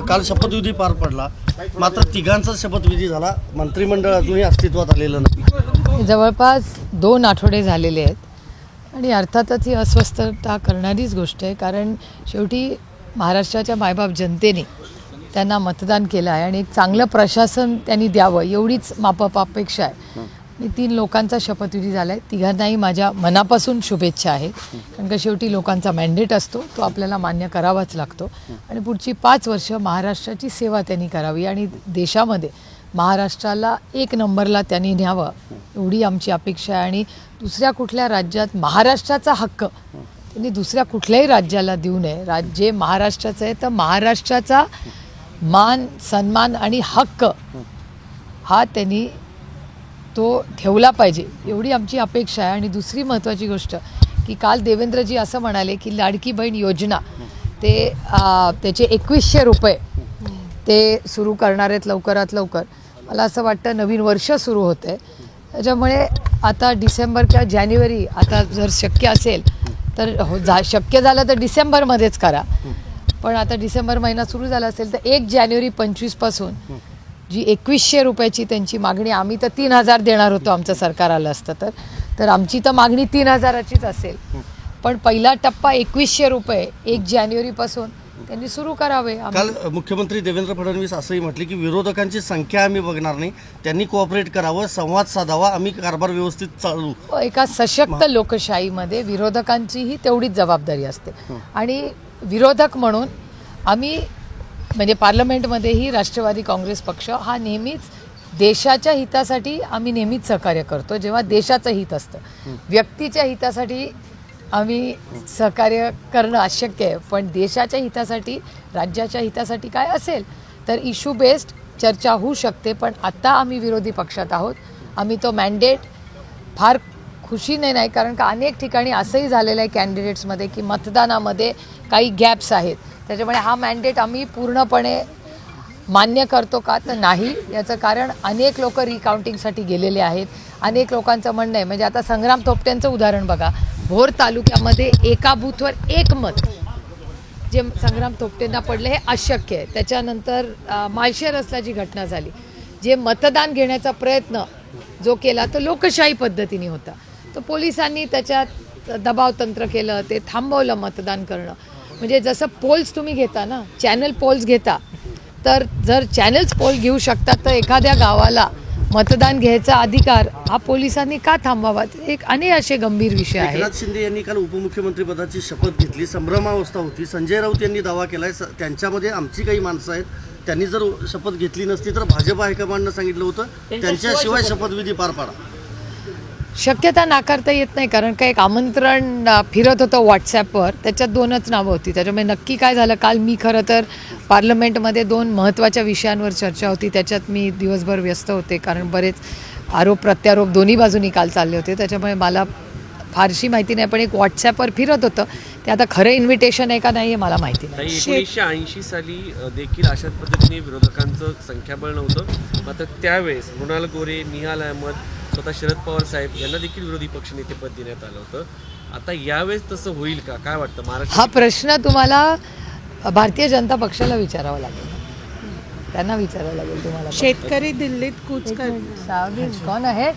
काल शपथविधी पार पडला. मात्र तिघांचा शपथविधी झाला. मंत्रिमंडळ अजूनही अस्तित्वात आलेलं नाही. जवळपास दोन आठवडे झालेले आहेत. आणि अर्थातच ही अस्वस्थता करणारीच गोष्ट आहे कारण शेवटी महाराष्ट्राच्या मायबाप जनतेने त्यांना मतदान केलं आहे आणि एक चांगलं प्रशासन त्यांनी द्यावं एवढीच मापप अपेक्षा आहे. तीन लोकांचा शपथविधी झाला आहे तिघांनाही माझ्या मनापासून शुभेच्छा आहेत. कारण का शेवटी लोकांचा मॅन्डेट असतो तो आपल्याला मान्य करावाच लागतो. आणि पुढची पाच वर्ष महाराष्ट्राची सेवा त्यांनी करावी आणि देशामध्ये महाराष्ट्राला एक नंबरला त्यांनी न्यावं एवढी आमची अपेक्षा आहे. आणि दुसऱ्या कुठल्या राज्यात महाराष्ट्राचा हक्क त्यांनी दुसऱ्या कुठल्याही राज्याला देऊ नये. राज्य महाराष्ट्राचं आहे तर महाराष्ट्राचा मान सन्मान आणि हक्क हा त्यांनी तो ठेवला पाहिजे एवढी आमची अपेक्षा आहे. आणि दुसरी महत्त्वाची गोष्ट की काल देवेंद्रजी असं म्हणाले की लाडकी बहीण योजना ते त्याचे एकवीसशे रुपये ते सुरू करणार आहेत लवकरात लवकर. मला असं वाटतं नवीन वर्ष सुरू होते त्याच्यामुळे आता डिसेंबर किंवा जानेवारी आता जर शक्य असेल तर हो जा शक्य झालं तर डिसेंबरमध्येच करा. पण आता डिसेंबर महिना सुरू झाला असेल तर एक जानेवारी पंचवीसपासून जी एकवीसशे रुपयाची त्यांची मागणी आम्ही तर तीन हजार देणार होतो आमचं सरकार आलं असतं तर. तर आमची तर मागणी तीन हजाराचीच असेल. पण पहिला टप्पा एकवीसशे रुपये एक जानेवारीपासून त्यांनी सुरू करावे. काल मुख्यमंत्री देवेंद्र फडणवीस असंही म्हटले की विरोधकांची संख्या आम्ही बघणार नाही. त्यांनी कोऑपरेट करावं संवाद साधावा आम्ही कारभार व्यवस्थित चालू. एका सशक्त लोकशाहीमध्ये विरोधकांचीही तेवढीच जबाबदारी असते. आणि विरोधक म्हणून आम्ही म्हणजे पार्लमेंटमध्येही राष्ट्रवादी काँग्रेस पक्ष हा नेहमीच देशाच्या हितासाठी आम्ही नेहमीच सहकार्य करतो जेव्हा देशाचं हित असतं. व्यक्तीच्या हितासाठी आम्ही सहकार्य करणं अशक्य आहे पण देशाच्या हितासाठी राज्याच्या हितासाठी काय असेल तर इश्यू बेस्ड चर्चा होऊ शकते पण आत्ता आम्ही विरोधी पक्षात आहोत. आम्ही तो मॅन्डेट फार खुशीने नाही कारण का अनेक ठिकाणी असंही झालेलं आहे कॅन्डिडेट्समध्ये की मतदानामध्ये काही गॅप्स आहेत. त्याच्यामुळे हा मॅन्डेट आम्ही पूर्णपणे मान्य करतो का तर नाही. याचं कारण अनेक लोक रिकाउंटिंगसाठी गेलेले आहेत. अनेक लोकांचं म्हणणं आहे. म्हणजे आता संग्राम थोपट्यांचं उदाहरण बघा. भोर तालुक्यामध्ये एका बूथवर एक मत जे संग्राम थोपटेंना पडले हे अशक्य आहे. त्याच्यानंतर अ, माळशेरसला जी घटना झाली. जे मतदान घेण्याचा प्रयत्न जो केला तो लोकशाही पद्धतीने होता. तर पोलिसांनी त्याच्यात दबाव तंत्र केलं ते थांबवलं मतदान करणं. म्हणजे जसं पोल्स तुम्ही घेता ना चॅनल पोल्स घेता तर जर चॅनल्स पोल घेऊ शकतात तर एखाद्या गावाला मतदान घ्यायचा अधिकार हा पोलिसांनी का थांबवावा? एक अनेक असे गंभीर विषय आहेत. एकनाथ शिंदे यांनी काल उपमुख्यमंत्री पदाची शपथ घेतली संभ्रमावस्था होती. संजय राऊत यांनी दावा केलाय स- त्यांच्यामध्ये आमची काही माणसं आहेत. त्यांनी जर शपथ घेतली नसती तर भाजप हायकमांडनं सांगितलं होतं त्यांच्याशिवाय शपथविधी पार पाडा. शक्यता नाकारता येत नाही कारण का एक आमंत्रण फिरत होतं व्हॉट्सॲपवर त्याच्यात दोनच नावं होती. त्याच्यामुळे नक्की काय झालं काल मी खरं तर पार्लमेंटमध्ये दोन महत्त्वाच्या विषयांवर चर्चा होती. त्याच्यात मी दिवसभर व्यस्त होते कारण बरेच आरोप प्रत्यारोप दोन्ही बाजूनी काल चालले होते. त्याच्यामुळे मला फारशी माहिती नाही पण एक व्हॉट्सॲपवर फिरत होतं. ते आता खरं इन्व्हिटेशन आहे का नाही हे मला माहिती नाही. एकोणीसशे ऐंशी साली देखील अशाच पद्धतीने विरोधकांचं संख्याबळ नव्हतं. मात्र त्यावेळेस मृणाल गोरे निहाल अहमद स्वतः शरद पवार साहेब यांना देखील विरोधी पक्षनेतेपद देण्यात आलं होतं. आता यावेळेस तसं होईल का? काय वाटतं? महाराष्ट्र हा प्रश्न तुम्हाला भारतीय जनता पक्षाला विचारावा लागेल. त्यांना विचारावं लागेल तुम्हाला. शेतकरी दिल्लीत कूच कर कोण आहे?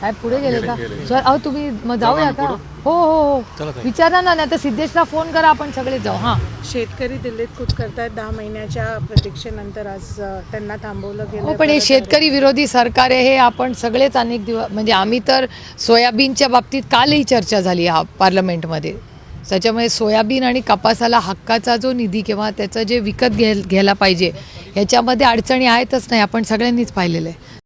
साहेब पुढे गेले का? सर अहो तुम्ही मग जाऊया का? हो हो हो. विचारा ना नाही तर सिद्धेशला फोन करा आपण सगळे जाऊ. हां. शेतकरी दिल्लीत कूच करतायत. दहा महिन्याच्या प्रतीक्षेनंतर आज त्यांना थांबवलं हो गेलं पण हे शेतकरी विरोधी सरकार आहे हे आपण सगळेच अनेक दिवस म्हणजे आम्ही तर सोयाबीनच्या बाबतीत कालही चर्चा झाली हा पार्लमेंटमध्ये. त्याच्यामुळे सोयाबीन आणि कपासाला हक्काचा जो निधी किंवा त्याचं जे विकत घ्याय घ्यायला पाहिजे ह्याच्यामध्ये अडचणी आहेतच नाही. आपण सगळ्यांनीच पाहिलेलं आहे.